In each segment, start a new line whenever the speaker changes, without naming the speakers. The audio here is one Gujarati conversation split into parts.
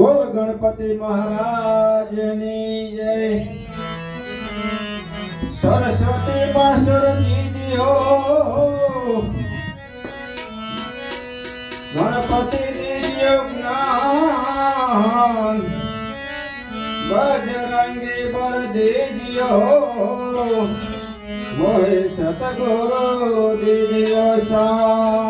બોલ ગણપતિ મહારાજની જય. સરસ્વતી માં શરદી દિયો ગણપતિ દિયો જ્ઞાન. બજરંગી પર દેજ્યો મોહે સતગુરુ દિવ્ય સા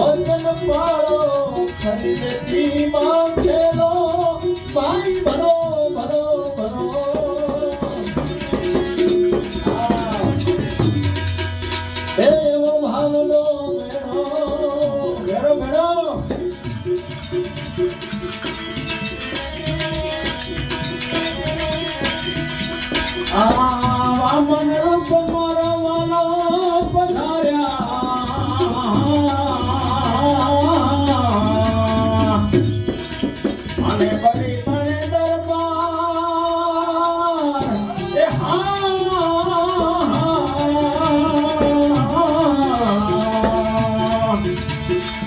ભજન પાડો સંગતી માં ખેલો ભાઈ ભરો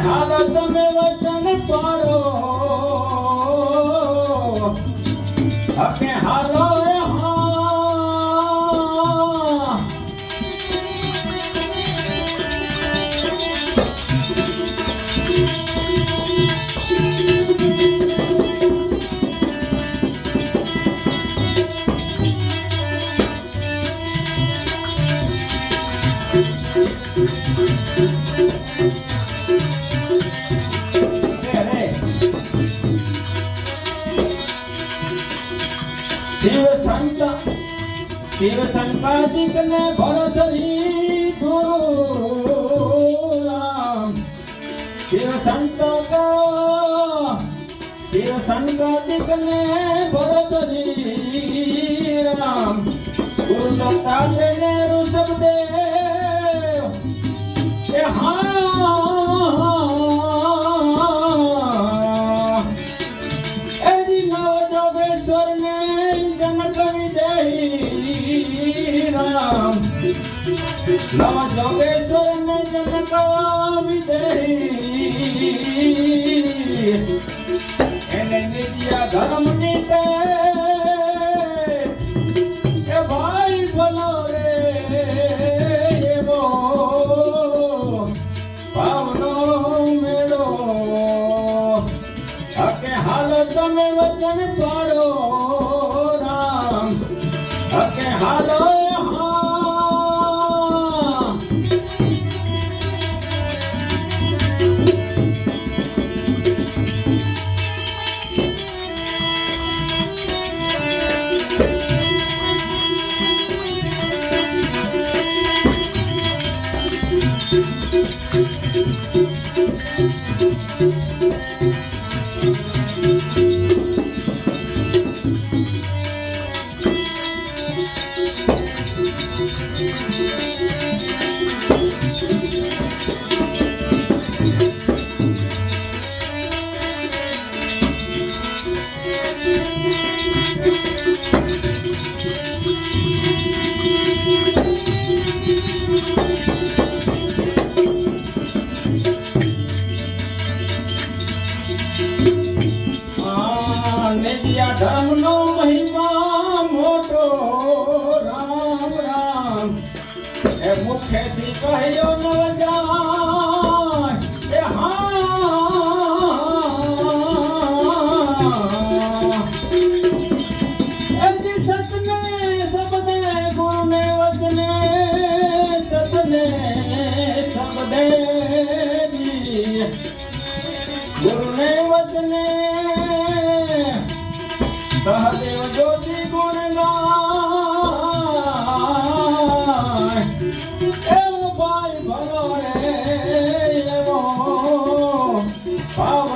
હવે તમે વચન પાડો. હવે હાલો শিব শঙ্কা শিব শঙ্কাদিক নে ভরধরি গুরু রাম। শিব শঙ্কা শিব শঙ্কাদিক নে ভরধরি রাম গুরু লতা রে রু শব্দে হায় ધર્મની ભાઈ રે એવો ભાવનો